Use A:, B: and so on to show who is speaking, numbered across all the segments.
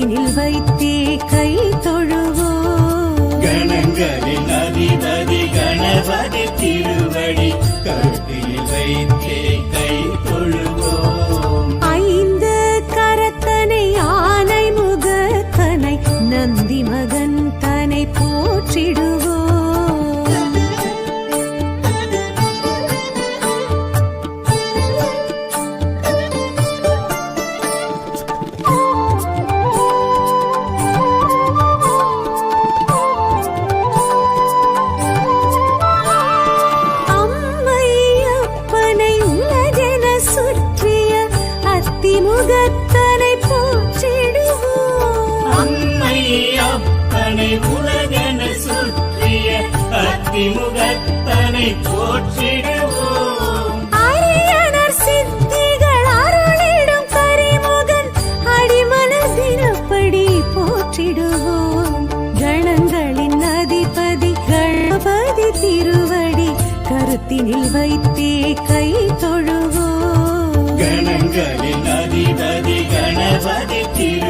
A: கருத்தினில் வைத்தே கை தொழுவோ
B: கணங்களின் அதிபதி கணபதி அப்பனை உலகென சுற்றிய அத்திமுகத்தனை போற்றிடுவோம்.
A: அரியனர் சித்திகள் அருளிடும் கரிமுகன் அடிமலர் தினப்படி போற்றிடுவோம். கணங்களின் அதிபதி கணபதி திருவடி கருத்தினில் வைத்தே கை தொழுவோம்.
B: கணங்களின் அதிபதி கணபதி திருவடி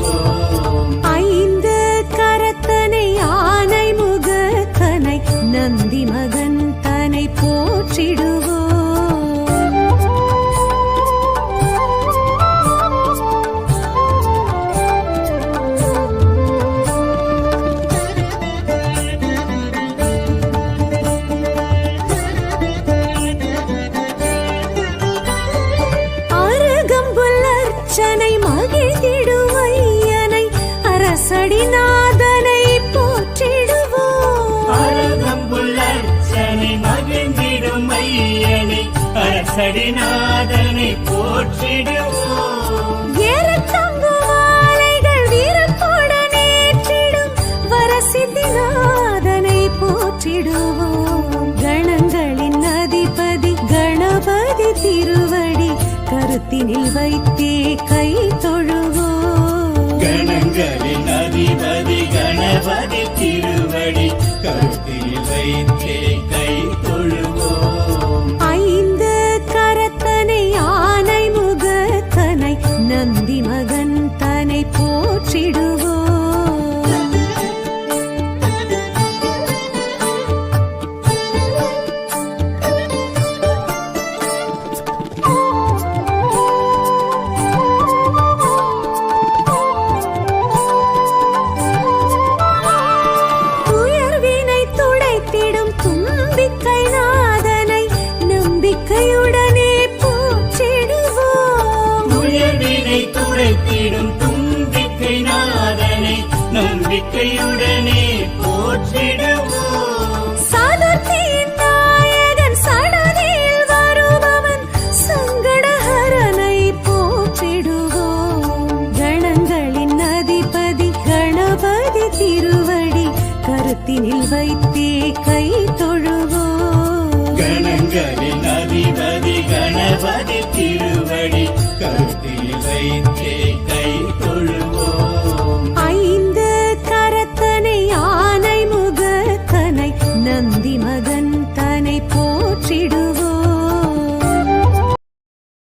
A: அரசடிநாதனை போற்றிடுவோம். ஏறத்தங்கு மாலைகள் வீரத்துடன் ஏற்றிடும் வரசித்திநாதனை போற்றிடுவோம். கணங்களின் அதிபதி கணபதி திருவடி கருத்தினில் வைத்தே கை தொழுவோம்.
B: கணங்களின் அதிபதி கணபதி திருவடி கருத்தில் வைத்தே
A: நம்பிக்கையுடனே போற்றிடுவோம். சதுர்த்தியின் நாயகன் சடதியில் வருபவன் சங்கடஹரனை போற்றிடுவோம். கணங்களின் அதிபதி கணபதி திருவடி கருத்தினில் வைத்தே கை தொழுவோம்.
B: கணங்களின் அதிபதி கணபதி திருவடி கருத்தில் வைத்தே